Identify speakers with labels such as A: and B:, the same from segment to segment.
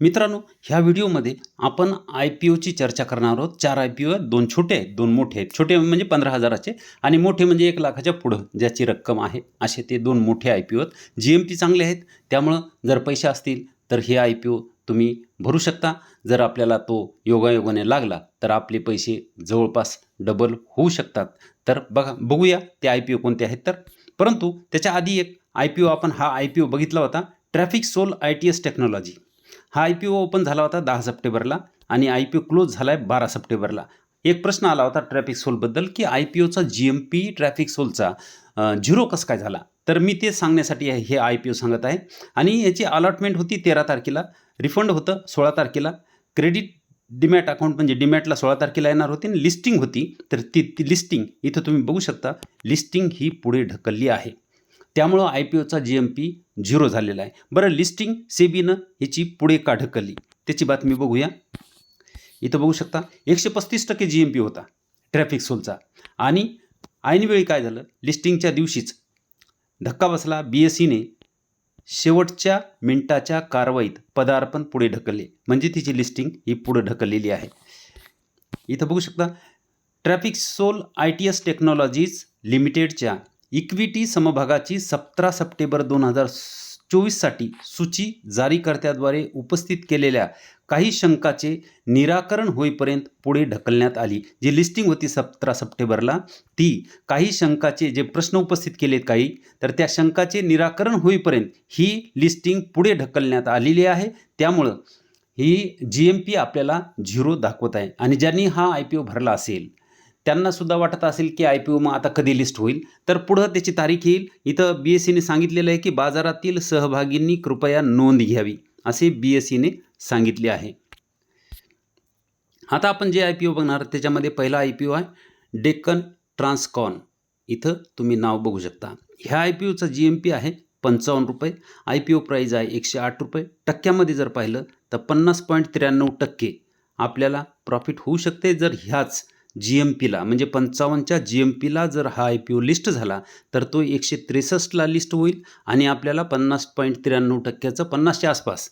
A: मित्रांनो ह्या व्हिडिओमध्ये आपण आय पी ओची चर्चा करणार आहोत. चार आय पी ओ दोन छोटे आहेत दोन मोठे आहेत. छोटे म्हणजे पंधरा हजाराचे आणि मोठे म्हणजे एक लाखाच्या पुढं ज्याची रक्कम आहे. असे ते दोन मोठे आय पी ओ आहेत. जी एम पी चांगले आहेत. त्यामुळं जर पैसे असतील तर हे आय पी ओ तुम्ही भरू शकता. जर आपल्याला तो योगायोगाने लागला तर आपले पैसे जवळपास डबल होऊ शकतात. तर बघा बघूया ते आय पी ओ कोणते आहेत तर. परंतु त्याच्या आधी एक आय पी ओ आपण हा आय पी ओ बघितला होता. Trafiksol I T S technology. हा आय पी ओ ओपन झाला होता दहा सप्टेंबरला आणि आय पी ओ क्लोज झाला आहे बारा सप्टेंबरला. एक प्रश्न आला होता ट्रॅफिक सोलबद्दल की आय पी ओचा जी एम पी ट्रॅफिक सोलचा झिरो कसं काय झाला? तर मी ते सांगण्यासाठी हे आय पी ओ सांगत आहे. आणि याची अलॉटमेंट होती तेरा तारखेला रिफंड होतं सोळा तारखेला. क्रेडिट डिमॅट अकाउंट म्हणजे डिमॅटला सोळा तारखेला येणार होती आणि लिस्टिंग होती. तर ती ती लिस्टिंग इथं तुम्ही बघू शकता लिस्टिंग ही पुढे ढकलली आहे. त्यामुळं आय पी ओचा जी एम पी झिरो झालेला आहे. बरं लिस्टिंग सेबीनं ह्याची पुढे का ढकलली त्याची बातमी बघूया. इथं बघू शकता एकशे पस्तीस टक्के जी एम पी होता ट्रॅफिक सोलचा आणि ऐनवेळी काय झालं? लिस्टिंगच्या दिवशीच धक्का बसला बी एस सीने शेवटच्या मिनिटाच्या कारवाईत पदार्पण पुढे ढकलले. म्हणजे तिची लिस्टिंग ही पुढे ढकललेली आहे. इथं बघू शकता Trafiksol I T S technologies लिमिटेडच्या इक्विटी समभागाची सतरा सप्टेंबर दोन हजार चोवीससाठी सूची जारीकर्त्याद्वारे उपस्थित केलेल्या काही शंकाचे निराकरण होईपर्यंत पुढे ढकलण्यात आली. जी लिस्टिंग होती सतरा सप्टेंबरला ती काही शंकाचे जे प्रश्न उपस्थित केलेत काही तर त्या शंकाचे निराकरण होईपर्यंत ही लिस्टिंग पुढे ढकलण्यात आलेली आहे. त्यामुळं ही जी एम पी आपल्याला झिरो दाखवत आहे. आणि ज्यांनी हा आय पी ओ भरला असेल त्यांनासुद्धा वाटत असेल की आय पी ओ मग आता कधी लिस्ट होईल? तर पुढं त्याची तारीख येईल. इथं बी एस सीने सांगितलेलं आहे की बाजारातील सहभागींनी कृपया नोंद घ्यावी असे बी एस सीने सांगितले आहे. आता आपण जे आय पी ओ बघणार त्याच्यामध्ये पहिला आय पी ओ आहे डेक्कन ट्रान्सकॉन. इथं तुम्ही नाव बघू शकता. ह्या आय पी ओचा जी एम पी आहे पंचावन्न रुपये आय पी ओ प्राईज आहे एकशे आठ रुपये. टक्क्यामध्ये जर पाहिलं तर पन्नास पॉईंट त्र्याण्णव टक्के आपल्याला प्रॉफिट होऊ शकते जर ह्याच जी एम पीला म्हणजे पंचावन्नच्या जी एम पीला जर हा आय पी ओ लिस्ट झाला तर तो एकशे त्रेसष्टला लिस्ट होईल आणि आपल्याला पन्नास पॉईंट त्र्याण्णव टक्क्याचं पन्नासच्या आसपास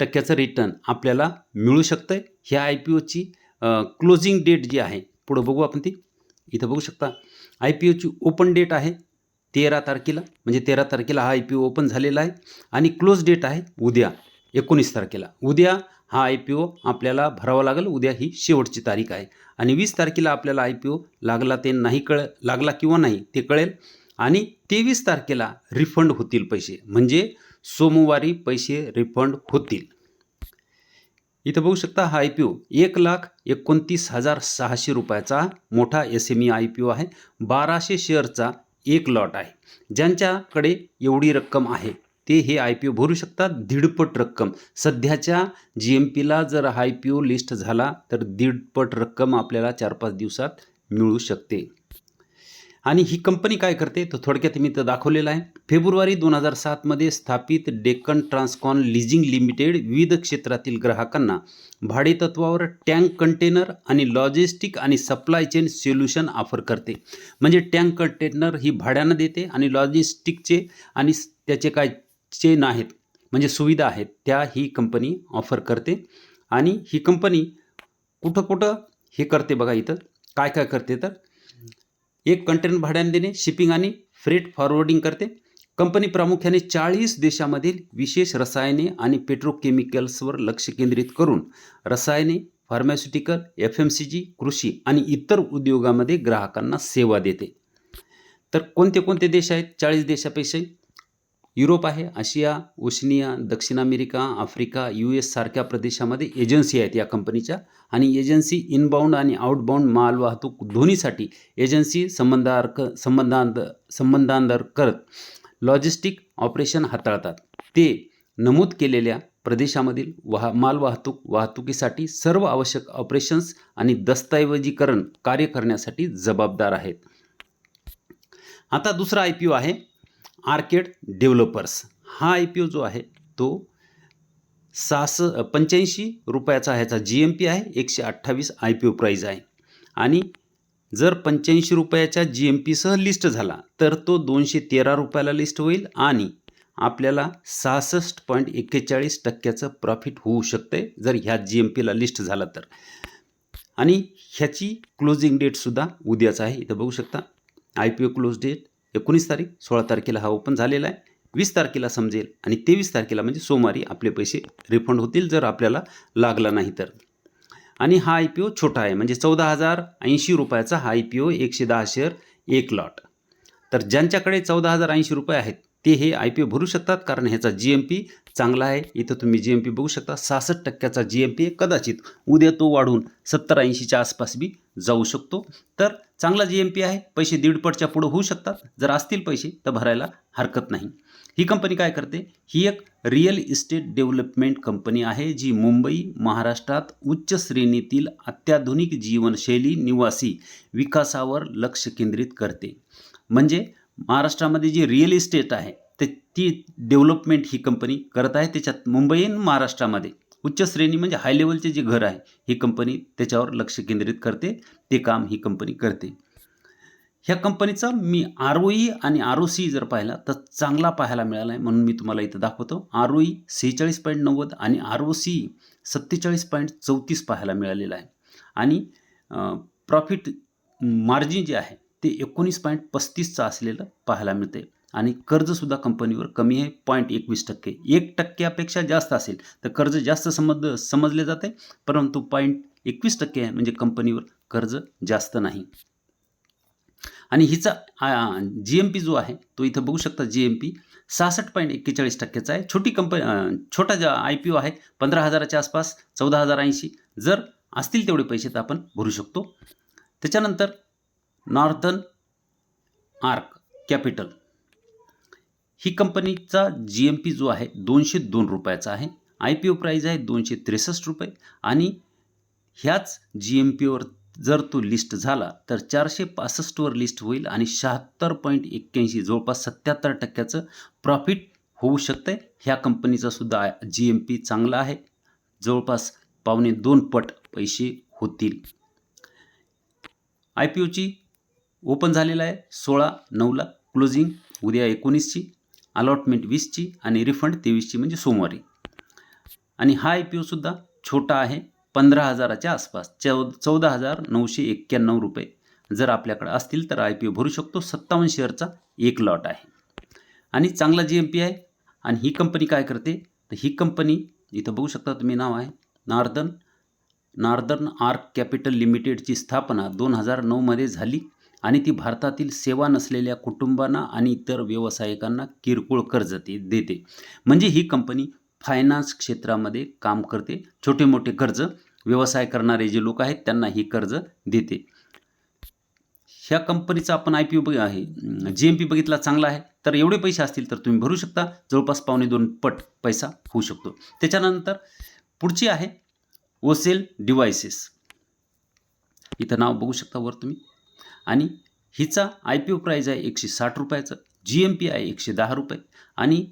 A: टक्क्याचं रिटर्न आपल्याला मिळू शकतं आहे ह्या आय पी ओची क्लोजिंग डेट जी आहे पुढं बघू आपण ती. इथं बघू शकता आय पी ओची ओपन डेट आहे तेरा तारखेला म्हणजे तेरा तारखेला हा आय पी ओ ओपन झालेला आहे. आणि क्लोज डेट आहे उद्या एकोणीस तारखेला. उद्या हा आय पी ओ आपल्याला भरावा लागेल. उद्या ही शेवटची तारीख आहे. आणि वीस तारखेला आपल्याला आय पी ओ लागला ते नाही कळ लागला किंवा नाही ते कळेल. आणि तेवीस तारखेला रिफंड होतील पैसे. म्हणजे सोमवारी पैसे रिफंड होतील. इथं बघू शकता हा आय पी ओ एक लाख एकोणतीस हजार सहाशे रुपयाचा मोठा S M E I P O आहे. बाराशे शेअरचा एक लॉट आहे. ज्यांच्याकडे एवढी रक्कम आहे. ते हे आय पी ओ भरू शकतात. दीडपट रक्कम. सध्याच्या जी एम पीला जर आय पी ओ लिस्ट झाला तर दीडपट रक्कम आपल्याला चार पाच दिवसात मिळू शकते. आणि ही कंपनी काय करते? तर थोडक्यात मी तर दाखवलेलं आहे. फेब्रुवारी दोन हजार सातमध्ये स्थापित डेक्कन ट्रान्सकॉन लिजिंग लिमिटेड विविध क्षेत्रातील ग्राहकांना भाडेतत्वावर टँक कंटेनर आणि लॉजिस्टिक आणि सप्लाय चेन सोल्युशन ऑफर करते. म्हणजे टँक कंटेनर ही भाड्यानं देते आणि लॉजिस्टिकचे आणि त्याचे काय चेन आहेत म्हणजे सुविधा आहेत त्या ही कंपनी ऑफर करते. आणि ही कंपनी कुठं कुठं हे करते बघा इथं. काय काय करते तर? एक कंटेनर भाड्याने देणे शिपिंग आणि फ्रेट फॉरवर्डिंग करते. कंपनी प्रामुख्याने चाळीस देशामधील विशेष रसायने आणि पेट्रोकेमिकल्सवर लक्ष केंद्रित करून रसायने pharmaceutical F M C G कृषी आणि इतर उद्योगामध्ये ग्राहकांना सेवा देते. तर कोणते कोणते देश आहेत? चाळीस देशापेक्षा युरोप आहे आशिया ओशनिया दक्षिण अमेरिका आफ्रिका यू एस सारख्या प्रदेशामध्ये एजन्सी आहेत या कंपनीच्या. आणि एजन्सी इनबाउंड आणि आउटबाउंड माल वाहतूक दोन्हीसाठी एजन्सी संबंधार्क संबंधांत संबंधांतर करत लॉजिस्टिक ऑपरेशन हाताळतात. ते नमूद केलेल्या प्रदेशामधील वाह माल वाहतूक वाहतुकीसाठी सर्व आवश्यक ऑपरेशन्स आणि दस्तऐवजीकरण कार्य करण्यासाठी जबाबदार आहेत. आता दुसरा आय पी ओ आहे. Arcade Developers. हा आय पी ओ जो आहे तो सहास पंच्याऐंशी रुपयाचा ह्याचा जी एम पी आहे एकशे अठ्ठावीस आय पी ओ प्राईज आहे. आणि जर पंच्याऐंशी रुपयाच्या जी एम पीसह लिस्ट झाला तर तो दोनशे तेरा रुपयाला लिस्ट होईल आणि आपल्याला सहासष्ट पॉईंट एक्केचाळीस टक्क्याचं प्रॉफिट होऊ शकते जर ह्या जी एम पीला लिस्ट झाला तर. आणि ह्याची क्लोजिंग डेटसुद्धा उद्याच आहे. इथं बघू शकता I P O close date एकोणीस तारीख सोळा तारखेला हा ओपन झालेला आहे. वीस तारखेला समजेल आणि तेवीस तारखेला म्हणजे सोमवारी आपले पैसे रिफंड होतील जर आपल्याला लागला नाही तर. आणि हा आय पी ओ छोटा आहे म्हणजे चौदा हजार ऐंशी रुपयाचा हा आय पी ओ एकशे दहा शेअर एक लॉट तर ज्यांच्याकडे चौदा हजार ऐंशी रुपये आहेत ते हे आय पी ओ भरू शकतात. कारण ह्याचा जी एम पी चांगला आहे. इथं तुम्ही जी एम पी बघू शकता. सहासष्ट टक्क्याचा जी एम पी कदाचित उद्या तो वाढून सत्तर ऐंशीच्या आसपास बी जाऊ शकतो. तर चांगला जी एम पी आहे. पैसे दीडपटच्या पुढं होऊ शकतात. जर असतील पैसे तर भरायला हरकत नाही. ही कंपनी काय करते? ही एक रिअल इस्टेट डेव्हलपमेंट कंपनी आहे जी मुंबई महाराष्ट्रात उच्च श्रेणीतील अत्याधुनिक जीवनशैली निवासी विकासावर लक्ष केंद्रित करते. म्हणजे महाराष्ट्रामध्ये जी रिअल इस्टेट आहे ते ती डेव्हलपमेंट ही कंपनी करत आहे. त्याच्यात मुंबई आणि महाराष्ट्रामध्ये उच्च श्रेणी म्हणजे हाय लेवलचे जे घर आहे ही कंपनी त्याच्यावर लक्ष केंद्रित करते. ते काम ही कंपनी करते. ह्या कंपनीचा मी आर ओ ई आणि आर ओ सी जर पाहिला तर चांगला पाहायला मिळाला आहे म्हणून मी तुम्हाला इथं दाखवतो. आर ओ ई सेहेचाळीस पॉईंट नव्वद आणि आर ओ सी सत्तेचाळीस पॉईंट चौतीस पाहायला मिळालेला आहे. आणि प्रॉफिट मार्जिन जे आहे ते एकोणीस पॉईंट पस्तीसचं असलेलं पाहायला मिळते आणि कर्जसुद्धा कंपनीवर कमी आहे पॉईंट एकवीस टक्के. एक टक्क्यापेक्षा जास्त असेल तर कर्ज जास्त समज समजले जाते परंतु पॉईंट एकवीस टक्के आहे म्हणजे कंपनीवर कर्ज जास्त नाही. आणि हिचा जी एम पी जो आहे तो इथं बघू शकता जी एम पी सहासष्ट पॉईंट एक्केचाळीस टक्क्याचा आहे. छोटी कंपनी छोटा ज्या आय पी ओ आहे पंधरा हजाराच्या आसपास चौदा हजार ऐंशी. जर असतील तेवढे पैसे तर आपण भरू शकतो. त्याच्यानंतर नॉर्थन आर्क कॅपिटल. ही कंपनीचा जी एम पी जो आहे दोनशे दोन रुपयाचा आहे. आय पी ओ प्राईज आहे दोनशे त्रेसष्ट रुपये. आणि ह्याच जी एम पीवर जर तो लिस्ट झाला तर चारशे पासष्टवर लिस्ट होईल आणि शहात्तर पॉईंट एक्क्याऐंशी जवळपास सत्याहत्तर टक्क्याचं प्रॉफिट होऊ शकतं ह्या कंपनीचा सुद्धा जी एम पी चांगला आहे. जवळपास पावणे दोन पट पैसे होतील. आय पी ओची ओपन झालेला आहे. सोळा नऊला क्लोजिंग उद्या एकोणीसची अलॉटमेंट वीसची आणि रिफंड तेवीसची म्हणजे सोमवारी. आणि हा आय पी ओसुद्धा छोटा आहे पंधरा हजाराच्या आसपास. चौ चौदा हजार नऊशे एक्क्याण्णव रुपये. जर आपल्याकडे असतील तर आय पी ओ भरू शकतो. सत्तावन्न शेअरचा एक लॉट आहे. आणि चांगला जी एम पी आहे. आणि ही कंपनी काय करते? तर ही कंपनी इथं बघू शकता तुम्ही नाव आहे नॉर्दर्न नॉर्दर्न आर्क कॅपिटल लिमिटेडची स्थापना दोन हजार नऊमध्ये झाली. आणि ती भारतातील सेवा नसलेल्या कुटुंबांना आणि इतर व्यावसायिकांना किरकोळ कर्ज ते देते. म्हणजे ही कंपनी फायनान्स क्षेत्रामध्ये काम करते. छोटे मोठे कर्ज व्यवसाय करणारे जे लोक आहेत त्यांना ही कर्ज देते. ह्या कंपनीचा आपण आय पी ओ आहे. जी एम पी बघितला चांगला आहे. तर एवढे पैसे असतील तर तुम्ही भरू शकता. जवळपास पावणे दोन पट पैसा होऊ शकतो. त्याच्यानंतर पुढची आहे ओसेल डिवायसेस इथं नाव बघू शकता वर तुम्ही. आणि हिचा आय पी ओ प्राईज आहे एकशे साठ रुपयाचा जी एम पी आहे एकशे दहा रुपये. आणि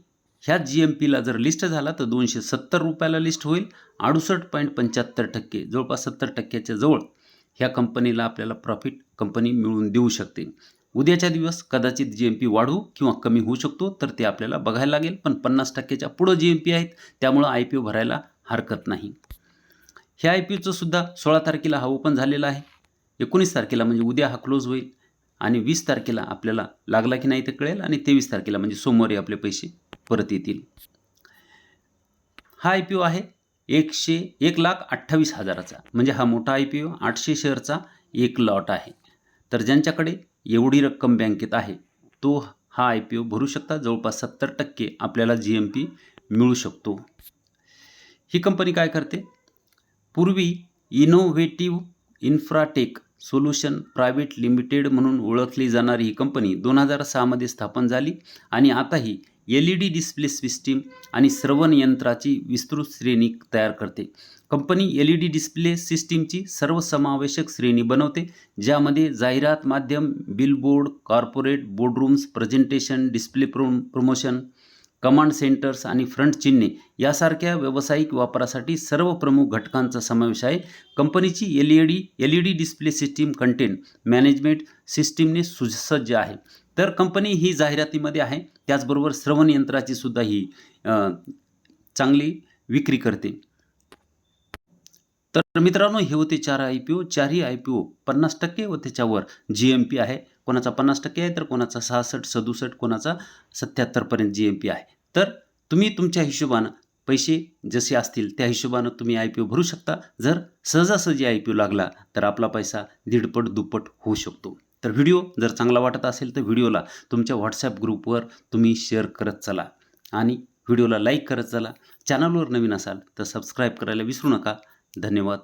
A: ह्या जी एम पीला जर लिस्ट झाला तर दोनशे सत्तर रुपयाला लिस्ट होईल अडुसष्ट पॉईंट पंच्याहत्तर टक्के जवळपास सत्तर टक्क्याच्या जवळ ह्या कंपनीला आपल्याला प्रॉफिट कंपनी मिळवून देऊ शकते. उद्याच्या दिवस कदाचित जी एम पी वाढू किंवा कमी होऊ शकतो तर ते आपल्याला बघायला लागेल पण पन्नास टक्क्याच्या पुढं जी एम पी आहेत त्यामुळं आय पी ओ भरायला हरकत नाही. ह्या आय पी ओचं सुद्धा सोळा तारखेला हा ओपन झालेला आहे. एकोणीस तारखेला म्हणजे उद्या हा क्लोज होईल आणि वीस तारखेला आपल्याला लागला की नाही ते कळेल आणि तेवीस तारखेला म्हणजे सोमवारी आपले पैसे परत येतील. हा आय पी ओ आहे एकशे एक लाख अठ्ठावीस हजाराचा. म्हणजे हा मोठा आय पी ओ आठशे शेअरचा एक लॉट आहे. तर ज्यांच्याकडे एवढी रक्कम बँकेत आहे तो हा आय पी ओ भरू शकता. जवळपास सत्तर टक्के आपल्याला जी एम पी मिळू शकतो. ही कंपनी काय करते? पूर्वी innovative infratech solution private limited म्हणून ओळखली जाणारी ही कंपनी दोन हजार सहामध्ये स्थापन झाली आणि आता ही L E D display system आणि श्रवण यंत्राची विस्तृत श्रेणी तयार करते. Company L E D display सिस्टीमची सर्वसमावेशक श्रेणी बनवते ज्यामध्ये जाहिरात माध्यम billboard corporate boardrooms presentation display pro promotion command centres आणि फ्रंट चिन्हे यासारख्या व्यावसायिक वापरासाठी सर्व प्रमुख घटकांचा समावेश आहे. कंपनीची L E D L E D display system content management सिस्टीमने सुसज्ज आहे. तर कंपनी ही जाहिरातीमध्ये आहे. त्याचबरोबर श्रवण यंत्राची सुद्धा ही चांगली विक्री करते. तर मित्रांनो हे होते चार आय पी ओ चारही आय पी ओ पन्नास टक्के व त्याच्यावर जी एम पी आहे. कोणाचा पन्नास टक्के आहे तर कोणाचा सहासष्ट सदुसष्ट कोणाचा सत्याहत्तरपर्यंत जी एम पी आहे. तर तुम्ही तुमच्या हिशोबानं पैसे जसे असतील त्या हिशोबानं तुम्ही आय पी ओ भरू शकता. जर सहजासहजी आय पी ओ लागला तर आपला पैसा दीडपट दुप्पट होऊ शकतो. तर व्हिडिओ जर चांगला वाटत असेल तर व्हिडिओला तुमच्या व्हॉट्सॲप ग्रुपवर तुम्ही शेअर करत चला. आणि व्हिडिओला लाईक करत चला. चॅनलवर नवीन असाल तर सबस्क्राईब करायला विसरू नका. धन्यवाद.